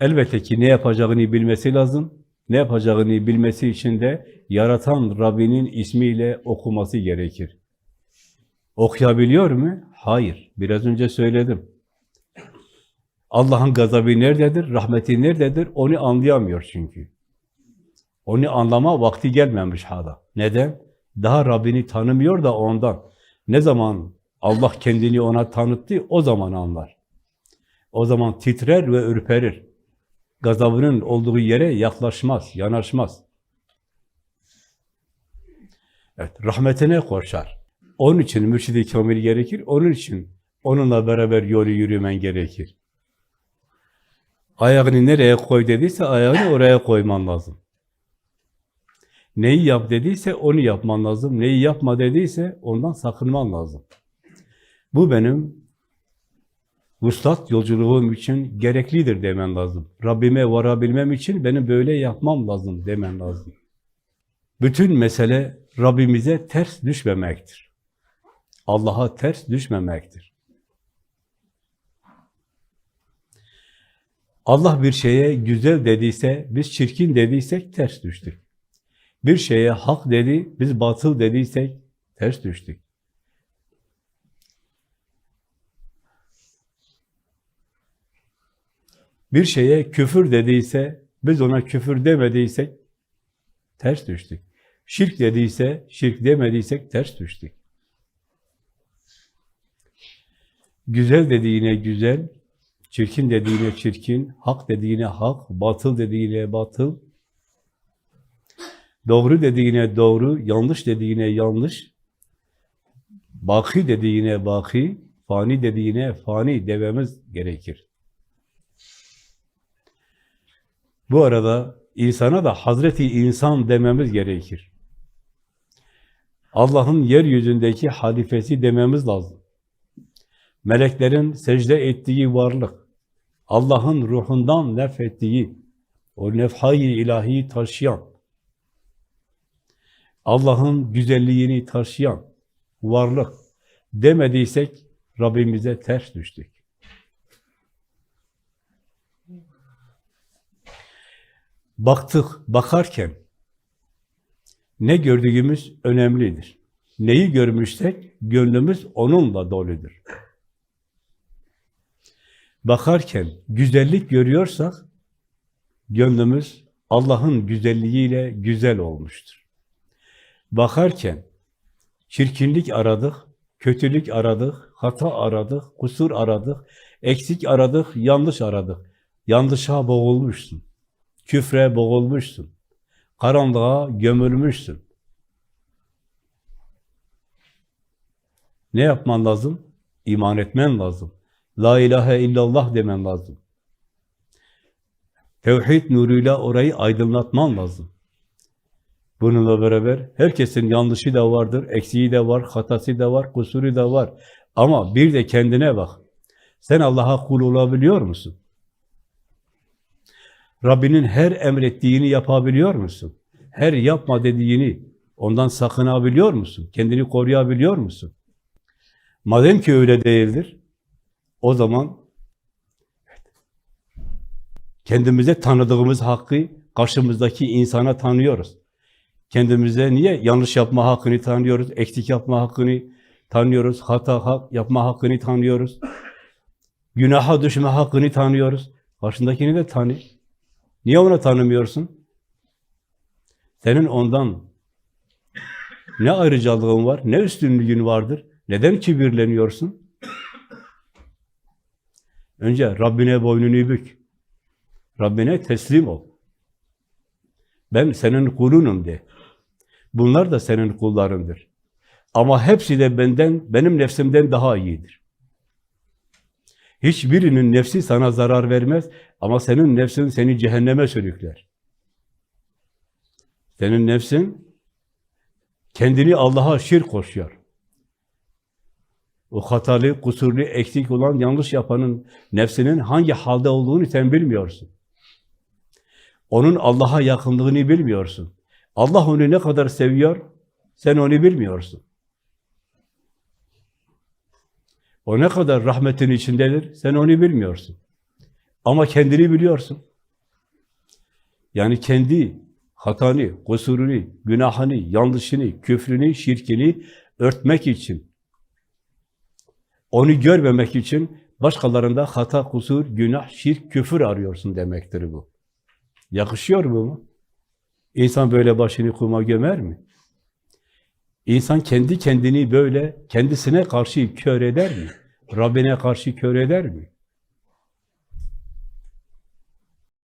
Elbette ki ne yapacağını bilmesi lazım. Ne yapacağını bilmesi için de yaratan Rabbinin ismiyle okuması gerekir. Okuyabiliyor mu? Hayır. Biraz önce söyledim. Allah'ın gazabı nerededir? Rahmeti nerededir? Onu anlayamıyor çünkü. Onu anlama vakti gelmemiş hala. Neden? Daha Rabbini tanımıyor da ondan. Ne zaman Allah kendini ona tanıttı, o zaman anlar. O zaman titrer ve ürperir. Gazabının olduğu yere yaklaşmaz, yanaşmaz. Evet, rahmetine koşar. Onun için mürşidi kamil gerekir, onun için onunla beraber yolu yürümen gerekir. Ayağını nereye koy dediyse ayağını oraya koyman lazım. Neyi yap dediyse onu yapman lazım. Neyi yapma dediyse ondan sakınman lazım. Bu benim vuslat yolculuğum için gereklidir demen lazım. Rabbime varabilmem için benim böyle yapmam lazım demen lazım. Bütün mesele Rabbimize ters düşmemektir. Allah'a ters düşmemektir. Allah bir şeye güzel dediyse, biz çirkin dediysek ters düştük. Bir şeye hak dedi, biz batıl dediysek ters düştük. Bir şeye küfür dediyse, biz ona küfür demediysek ters düştük. Şirk dediyse, şirk demediysek ters düştük. Güzel dediğine güzel, çirkin dediğine çirkin, hak dediğine hak, batıl dediğine batıl, doğru dediğine doğru, yanlış dediğine yanlış, baki dediğine baki, fani dediğine fani dememiz gerekir. Bu arada insana da Hazreti insan dememiz gerekir. Allah'ın yeryüzündeki halifesi dememiz lazım. Meleklerin secde ettiği varlık, Allah'ın ruhundan nefettiği, o nefhayı ilahiyi taşıyan, Allah'ın güzelliğini taşıyan varlık demediysek Rabbimize ters düştük. Baktık, bakarken ne gördüğümüz önemlidir. Neyi görmüşsek gönlümüz onunla doludur. Bakarken güzellik görüyorsak gönlümüz Allah'ın güzelliğiyle güzel olmuştur. Bakarken çirkinlik aradık, kötülük aradık, hata aradık, kusur aradık, eksik aradık, yanlış aradık. Yanlışa boğulmuşsun. Küfre boğulmuşsun. Karanlığa gömülmüşsün. Ne yapman lazım? İman etmen lazım. La ilahe illallah demen lazım. Tevhid nuruyla orayı aydınlatman lazım. Bununla beraber herkesin yanlışı da vardır, eksiği de var, hatası da var, kusuru da var. Ama bir de kendine bak. Sen Allah'a kul olabiliyor musun? Rabbinin her emrettiğini yapabiliyor musun? Her yapma dediğini ondan sakınabiliyor musun? Kendini koruyabiliyor musun? Madem ki öyle değildir, o zaman kendimize tanıdığımız hakkı karşımızdaki insana tanıyoruz. Kendimize niye yanlış yapma hakkını tanıyoruz, eksik yapma hakkını tanıyoruz, hata hak yapma hakkını tanıyoruz, günaha düşme hakkını tanıyoruz. Karşındakini de tanı. Niye onu tanımıyorsun? Senin ondan ne ayrıcalığın var, ne üstünlüğün vardır? Neden kibirleniyorsun? Önce Rabbine boynunu bük. Rabbine teslim ol. Ben senin kulunum de. Bunlar da senin kullarındır. Ama hepsi de benden, benim nefsimden daha iyidir. Hiçbirinin nefsi sana zarar vermez ama senin nefsin seni cehenneme sürükler. Senin nefsin kendini Allah'a şirk koşuyor. O hatalı, kusurlu, eksik olan, yanlış yapanın nefsinin hangi halde olduğunu sen bilmiyorsun. Onun Allah'a yakınlığını bilmiyorsun. Allah onu ne kadar seviyor, sen onu bilmiyorsun. O ne kadar rahmetin içindedir, sen onu bilmiyorsun. Ama kendini biliyorsun. Yani kendi hatanı, kusurunu, günahını, yanlışını, küfrünü, şirkini örtmek için, onu görmemek için başkalarında hata, kusur, günah, şirk, küfür arıyorsun demektir bu. Yakışıyor mu? İnsan böyle başını kuma gömer mi? İnsan kendi kendini böyle kendisine karşı kör eder mi? Rabbine karşı kör eder mi?